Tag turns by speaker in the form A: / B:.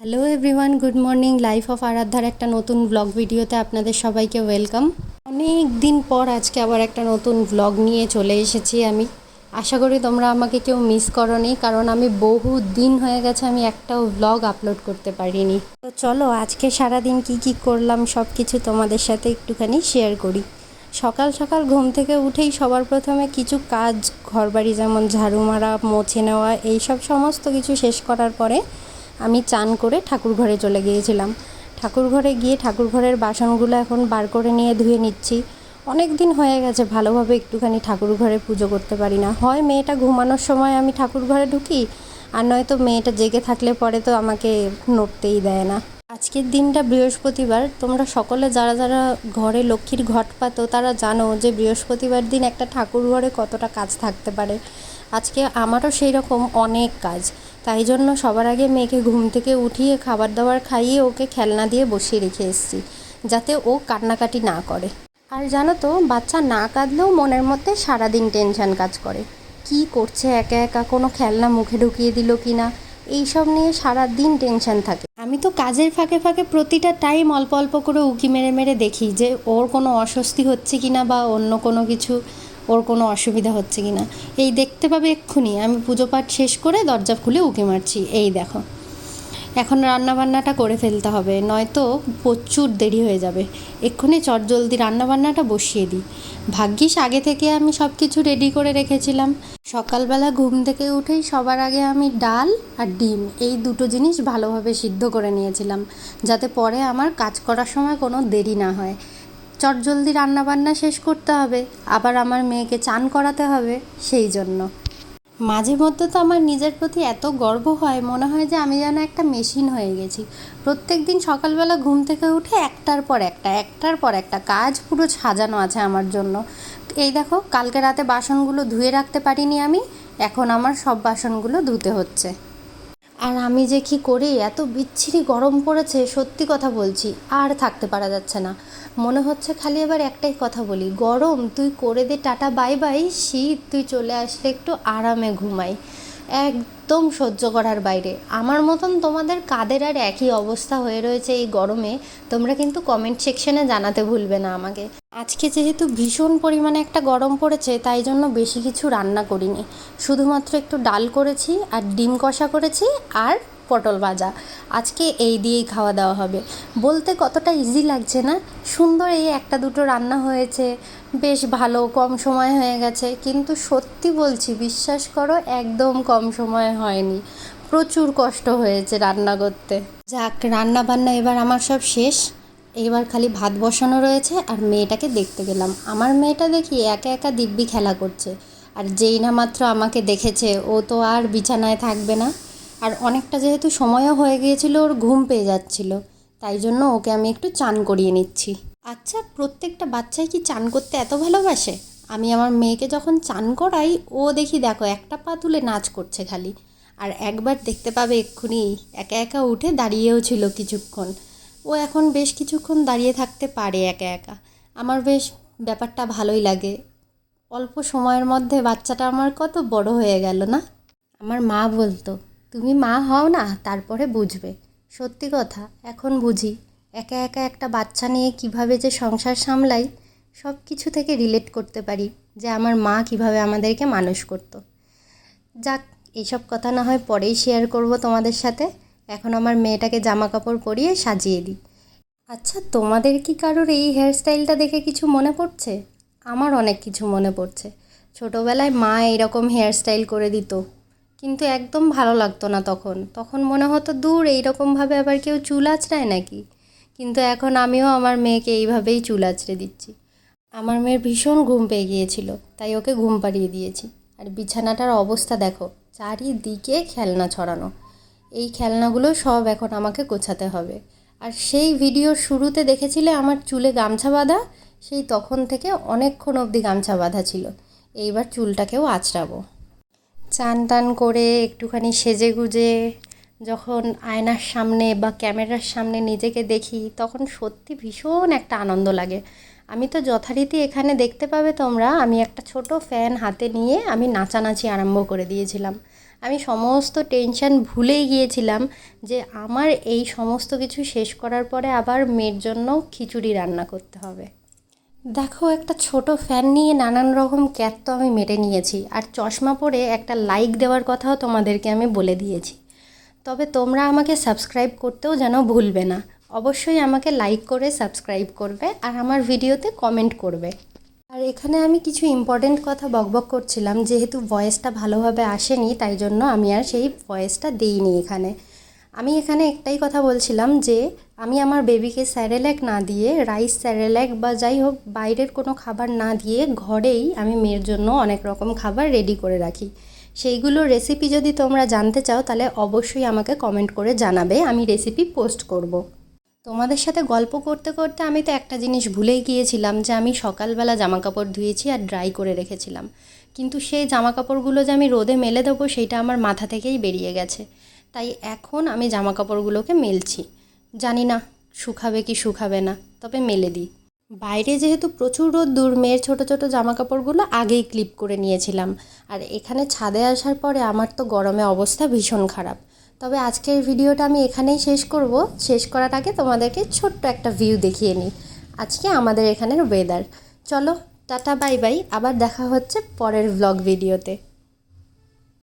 A: Hello everyone good morning life of আরাধ্যার একটা নতুন blog ভিডিওতে আপনাদের সবাইকে ওয়েলকাম অনেক দিন পর আজকে আবার একটা নতুন ব্লগ নিয়ে চলে এসেছি আমি। আশা করি তোমরা আমাকে কেউ মিস করনি, কারণ আমি বহু দিন হয়ে গেছে আমি একটাও ব্লগ আপলোড করতে পারিনি। তো চলো আজকে সারাদিন কি কি করলাম সব কিছু তোমাদের সাথে একটুখানি শেয়ার করি। সকাল সকাল ঘুম থেকে উঠেই সবার প্রথমে কিছু কাজ, ঘরবাড়ি যেমন ঝাড়ু মারা, মোছে নেওয়া, এইসব সমস্ত কিছু শেষ করার পরে আমি চান করে ঠাকুর ঘরে চলে গিয়েছিলাম। ঠাকুর ঘরে গিয়ে ঠাকুর ঘরের বাসনগুলো এখন বার করে নিয়ে ধুয়ে নিচ্ছি। অনেক দিন হয়ে গেছে, ভালোভাবে একটুখানি ঠাকুর ঘরে পুজো করতে পারি না। হয় মেয়েটা ঘুমানোর সময় আমি ঠাকুর ঘরে ঢুকি, আর নয়তো মেয়েটা জেগে থাকলে পরে তো আমাকে নড়তেই দেয় না। আজকের দিনটা বৃহস্পতিবার। তোমরা সকলে যারা যারা ঘরে লক্ষ্মীর ঘট পাতো, তারা জানো যে বৃহস্পতিবার দিন একটা ঠাকুর ঘরে কতটা কাজ থাকতে পারে। আজকে আমারও সেই রকম অনেক কাজ। তাই জন্য সবার আগে মেয়েকে ঘুম থেকে উঠিয়ে খাবার দাবার খাইয়ে ওকে খেলনা দিয়ে বসিয়ে রেখে এসেছি, যাতে ও কান্নাকাটি না করে। আর জানো তো, বাচ্চা না কাঁদলেও মনের মধ্যে সারাদিন টেনশন কাজ করে। কি করছে একা একা? কোনো খেলনা মুখে ঢুকিয়ে দিল কি না এইসব নিয়ে সারা দিন টেনশন থাকে। আমি তো কাজের ফাঁকে ফাঁকে প্রতিটা টাইম অল্প অল্প করে উঁকি মেরে মেরে দেখি যে ওর কোনো অস্বস্তি হচ্ছে কি না বা অন্য কোনো কিছু ওর কোনো অসুবিধা হচ্ছে কি না এই দেখতে পাবে এক্ষুনি। আমি পুজো পাঠ শেষ করে দরজা খুলে উঁকি মারছি। এই দেখো। এখন রান্নাবান্নাটা করে ফেলতে হবে, নয়তো প্রচুর দেরি হয়ে যাবে। এক্ষুনি চটজলদি রান্নাবান্নাটা বসিয়ে দিই। ভাগ্যিস আগে থেকে আমি সব কিছু রেডি করে রেখেছিলাম। সকালবেলা ঘুম থেকে উঠেই সবার আগে আমি ডাল আর ডিম, এই দুটো জিনিস ভালোভাবে সিদ্ধ করে নিয়েছিলাম, যাতে পরে আমার কাজ করার সময় কোনো দেরি না হয়। চটজলদি রান্নাবান্না শেষ করতে হবে, আবার আমার মেয়েকে চান করাতে হবে, সেই জন্য। মাঝে মধ্যে তো আমার নিজের প্রতি এত গর্ব হয়, মনে হয় যে আমি যেন একটা মেশিন হয়ে গেছি। প্রত্যেক দিন সকালবেলা ঘুম থেকে উঠে একটার পর একটা, একটার পর একটা কাজ পুরো সাজানো আছে আমার জন্য। এই দেখো, কালকে রাতে বাসনগুলো ধুয়ে রাখতে পারিনি আমি, এখন আমার সব বাসনগুলো ধুতে হচ্ছে। আর আমি যে কি করি, এত বিচ্ছিরি গরম পড়েছে, সত্যি কথা বলছি, আর থাকতে পারা যাচ্ছে না। মনে হচ্ছে খালি এবার একটাই কথা বলি, গরম, তুই করে দে টাটা, বাই বাই, শীত, তুই চলে আসলে একটু আরামে ঘুমাই। একদম সহ্য করার বাইরে। আমার মতন তোমাদের কাদের আর একই অবস্থা হয়ে রয়েছে এই গরমে, তোমরা কিন্তু কমেন্ট সেকশনে জানাতে ভুলবে না আমাকে। আজকে যেহেতু ভীষণ পরিমাণে একটা গরম পড়েছে, তাই জন্য বেশি কিছু রান্না করিনি। শুধুমাত্র একটু ডাল করেছি, আর ডিম কষা করেছি, আর পটল ভাজা। আজকে এই দিয়েই খাওয়া দাওয়া হবে। বলতে কতটা ইজি লাগছে না? সুন্দর এই একটা দুটো রান্না হয়েছে। বেশ ভালো, কম সময় হয়ে গেছে। কিন্তু সত্যি বলছি, বিশ্বাস করো, একদম কম সময় হয়নি। প্রচুর কষ্ট হয়েছে রান্না করতে। যাক রান্না বান্না এবার আমার সব শেষ। এবার খালি ভাত বসানো রয়েছে আর মেয়েটাকে দেখতে গেলাম। আমার মেয়েটা দেখি একা একা দিব্যি খেলা করছে। আর যেই না মাত্র আমাকে দেখেছে, ও তো আর বিছানায় থাকবে না। আর অনেকটা যেহেতু সময়ও হয়ে গিয়েছিল, ওর ঘুম পেয়ে যাচ্ছিল। তাই জন্য ওকে আমি একটু চান করিয়ে নিচ্ছি। আচ্ছা প্রত্যেকটা বাচ্চাই কি চান করতে এত ভালোবাসে? আমি আমার মেয়েকে যখন চান করাই, ও দেখি দেখো একটা পা তুলে নাচ করছে খালি। আর একবার দেখতে পাবে এক্ষুনি, একা একা উঠে দাঁড়িয়েও ছিল কিছুক্ষণ। ও এখন বেশ কিছুক্ষণ দাঁড়িয়ে থাকতে পারে একা একা। আমার বেশ ব্যাপারটা ভালোই লাগে। অল্প সময়ের মধ্যে বাচ্চাটা আমার কত বড় হয়ে গেল না? আমার মা বলতো, তুমি মা হও না, তারপরে বুঝবে। সত্যি কথা, এখন বুঝি, একা একা একটা বাচ্চা নিয়ে কীভাবে যে সংসার সামলাই, সব কিছু থেকে রিলেট করতে পারি যে আমার মা কীভাবে আমাদেরকে মানুষ করতো। যাক, এইসব কথা না হয় পরেই শেয়ার করব তোমাদের সাথে। এখন আমার মেয়েটাকে জামা কাপড় পরিয়ে সাজিয়ে দিই। আচ্ছা তোমাদের কি কারোর এই হেয়ারস্টাইলটা দেখে কিছু মনে পড়ছে? আমার অনেক কিছু মনে পড়ছে। ছোটোবেলায় মা এরকম হেয়ারস্টাইল করে দিত, কিন্তু একদম ভালো লাগতো না তখন। তখন মনে হতো, দূর, এইরকমভাবে আবার কেউ চুল আঁচড়ায় নাকি? কিন্তু এখন আমিও আমার মেয়েকে এইভাবেই চুল আঁচড়ে দিচ্ছি। আমার মেয়ের ভীষণ ঘুম পেয়ে গিয়েছিল, তাই ওকে ঘুম পাড়িয়ে দিয়েছি। আর বিছানাটার অবস্থা দেখো, চারিদিকে খেলনা ছড়ানো। এই খেলনাগুলো সব এখন আমাকে গোছাতে হবে। আর সেই ভিডিওর শুরুতে দেখেছিলে আমার চুলে গামছা বাঁধা? সেই তখন থেকে অনেকক্ষণ অবধি গামছা বাঁধা ছিল। এইবার চুলটাকেও আঁচড়াবো। চান টান করে একটুখানি সেজে গুজে যখন আয়নার সামনে বা ক্যামেরার সামনে নিজেকে দেখি, তখন সত্যি ভীষণ একটা আনন্দ লাগে। আমি তো যথারীতি এখানে দেখতে পাবে তোমরা, আমি একটা ছোট ফ্যান হাতে নিয়ে আমি নাচানাচি আরম্ভ করে দিয়েছিলাম। আমি সমস্ত টেনশন ভুলেই গিয়েছিলাম যে আমার এই সমস্ত কিছু শেষ করার পরে আবার মেয়ের জন্য খিচুড়ি রান্না করতে হবে। দেখো, একটা ছোট ফ্যান নিয়ে নানান রকম ক্যাপ তো আমি মেরে নিয়েছি। আর চশমা পরে একটা লাইক দেওয়ার কথাও তোমাদেরকে আমি বলে দিয়েছি। তবে তোমরা আমাকে সাবস্ক্রাইব করতেও যেন ভুলবে না। অবশ্যই আমাকে লাইক করে সাবস্ক্রাইব করবে আর আমার ভিডিওতে কমেন্ট করবে। আর এখানে আমি কিছু ইম্পর্টেন্ট কথা বকবক করছিলাম, যেহেতু ভয়েসটা ভালোভাবে আসেনি, তাই জন্য আমি আর সেই ভয়েসটা দিইনি এখানে আমি এখানে একটাই কথা বলছিলাম যে, আমি আমার বেবিকে স্যারেল্যাক না দিয়ে রাইস স্যারেল্যাক বা যাই হোক বাইরের কোনো খাবার না দিয়ে ঘরেই আমি মেয়ের জন্য অনেক রকম খাবার রেডি করে রাখি সেইগুলোর রেসিপি যদি তোমরা জানতে চাও, তাহলে অবশ্যই আমাকে কমেন্ট করে জানাবে, আমি রেসিপি পোস্ট করব। তোমাদের সাথে গল্প করতে করতে আমি তো একটা জিনিস ভুলেই গিয়েছিলাম যে আমি সকালবেলা জামা কাপড় ধুয়েছি আর ড্রাই করে রেখেছিলাম। কিন্তু সেই জামা কাপড়গুলো যে আমি রোদে মেলে দেবো সেইটা আমার মাথা থেকেই বেরিয়ে গেছে। তাই এখন আমি জামা কাপড়গুলোকে মেলছি। জানি না, শুকাবে কি শুকাবে না, তবে মেলে দিই। বাইরে যেহেতু প্রচুর রোদ্দুর মেয়ের ছোটো ছোটো জামা কাপড়গুলো আগেই ক্লিপ করে নিয়েছিলাম। আর এখানে ছাদে আসার পরে আমার তো গরমে অবস্থা ভীষণ খারাপ। তবে আজকের ভিডিওটা আমি এখানেই শেষ করব। শেষ করার আগে তোমাদেরকে ছোট্ট একটা ভিউ দেখিয়ে নিই। আজকে আমাদের এখানের ওয়েদার চলো, টাটা বাই বাই আবার দেখা হচ্ছে পরের ব্লগ ভিডিওতে